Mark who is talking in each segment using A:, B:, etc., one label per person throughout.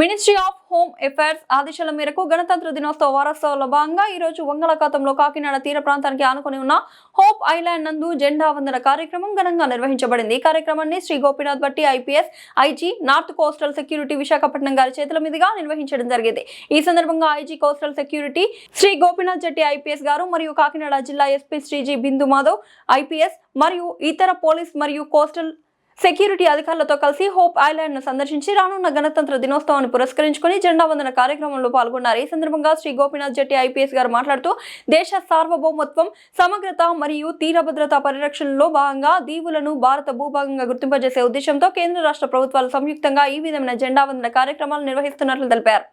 A: Ministry of home affairs ఆదేశాల మేరకు గణతంత్ర దినోత్సవ వారోత్సవాల్లో భాగంగా ఈ రోజు బంగాళాఖాతంలో కాకినాడ తీర ప్రాంతానికి ఆనుకొని ఉన్న హోప్ ఐలాండ్ నందు జెండా వందన కార్యక్రమం ఘనంగా నిర్వహించబడింది. ఈ కార్యక్రమాన్ని Shri Gopinath Bhatti IPS IG north coastal security Visakhapatnam గారి చేతుల మీదుగా నిర్వహించడం జరిగింది. ఈ సందర్భంగా IG coastal security Shri Gopinath Jatti IPS గారు మరియు కాకినాడ జిల్లా ఎస్పీ శ్రీజీ బిందు మాధవ్ ఐపీఎస్ మరియు ఇతర పోలీస్ మరియు కోస్టల్ సెక్యూరిటీ అధికారులతో కలిసి హోప్ ఐలాండ్ను సందర్శించి రానున్న గణతంత్ర దినోత్సవాన్ని పురస్కరించుకుని జెండా వందన కార్యక్రమంలో పాల్గొన్నారు. ఈ సందర్భంగా శ్రీ గోపీనాథ్ జెట్టి ఐపీఎస్ గారు మాట్లాడుతూ దేశ సార్వభౌమత్వం సమగ్రత మరియు తీర భద్రత పరిరక్షణలో భాగంగా దీవులను భారత భూభాగంగా గుర్తింపజేసే ఉద్దేశంతో కేంద్ర రాష్ట్ర ప్రభుత్వాలు సంయుక్తంగా ఈ విధమైన జెండా వందన కార్యక్రమాలు నిర్వహిస్తున్నట్లు తెలిపారు.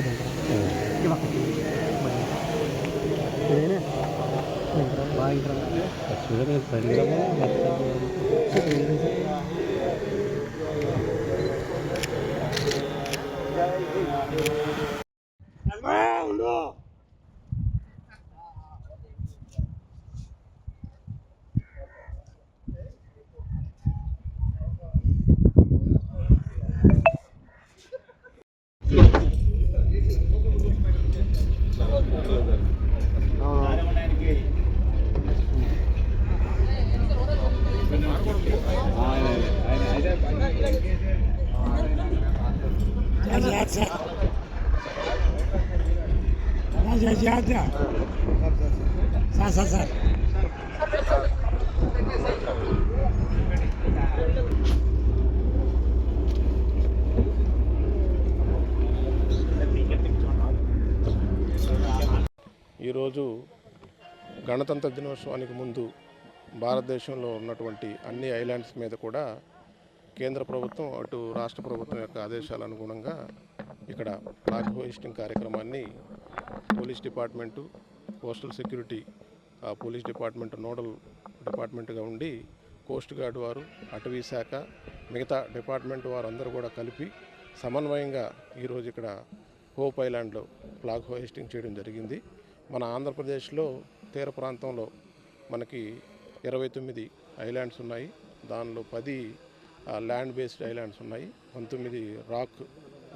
B: ಇದೆ ಇವಾಗ ಇದೇನೇ ಬಾಯಿ సార్ సార్ సార్
C: ఈరోజు గణతంత్ర దినోత్సవానికి ముందు భారతదేశంలో ఉన్నటువంటి అన్ని ఐలాండ్స్ మీద కూడా కేంద్ర ప్రభుత్వం అటు రాష్ట్ర ప్రభుత్వం యొక్క ఆదేశాల అనుగుణంగా ఇక్కడ ఫ్లాగ్ హోయిస్టింగ్ కార్యక్రమాన్ని police department coastal security police department nodal డిపార్ట్మెంట్గా ఉండి కోస్ట్ గార్డ్ వారు అటవీ శాఖ మిగతా డిపార్ట్మెంట్ వారందరూ కూడా కలిపి సమన్వయంగా ఈరోజు ఇక్కడ హోప్ ఐలాండ్లో ఫ్లాగ్ హోయిస్టింగ్ చేయడం జరిగింది. మన ఆంధ్రప్రదేశ్లో తీర ప్రాంతంలో మనకి ఇరవై తొమ్మిది ఐలాండ్స్ ఉన్నాయి. దానిలో పది ల్యాండ్ బేస్డ్ ఐలాండ్స్ ఉన్నాయి. పంతొమ్మిది రాక్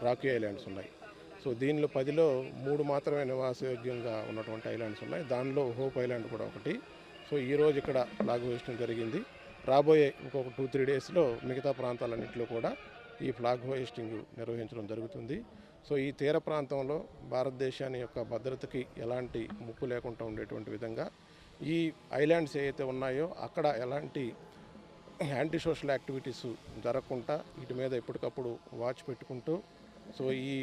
C: రాకీ ఐలాండ్స్ ఉన్నాయి. సో దీనిలో పదిలో మూడు మాత్రమే నివాసయోగ్యంగా ఉన్నటువంటి ఐలాండ్స్ ఉన్నాయి. దానిలో హోప్ ఐలాండ్ కూడా ఒకటి. సో ఈరోజు ఇక్కడ ఫ్లాగ్ హోయిస్టింగ్ జరిగింది. రాబోయే ఇంకొక టూ త్రీ డేస్లో మిగతా ప్రాంతాలన్నింటిలో కూడా ఈ ఫ్లాగ్ హోయిస్టింగ్ నిర్వహించడం జరుగుతుంది. సో ఈ తీర ప్రాంతంలో భారతదేశాన్ని యొక్క భద్రతకి ఎలాంటి ముప్పు లేకుండా ఉండేటువంటి విధంగా ఈ ఐలాండ్స్ ఏవైతే ఉన్నాయో అక్కడ ఎలాంటి యాంటీ సోషల్ యాక్టివిటీస్ జరగకుండా వీటి మీద ఎప్పటికప్పుడు వాచ్ పెట్టుకుంటూ సో ఈ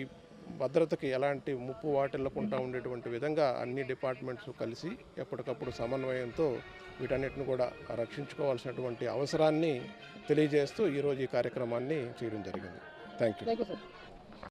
C: భద్రతకి ఎలాంటి ముప్పు వాటిల్లకుండా ఉండేటువంటి విధంగా అన్ని డిపార్ట్మెంట్స్ కలిసి ఎప్పటికప్పుడు సమన్వయంతో వీటన్నిటిని కూడా రక్షించుకోవాల్సినటువంటి అవసరాన్ని తెలియజేస్తూ ఈరోజు ఈ కార్యక్రమాన్ని చేయడం జరిగింది. Thank you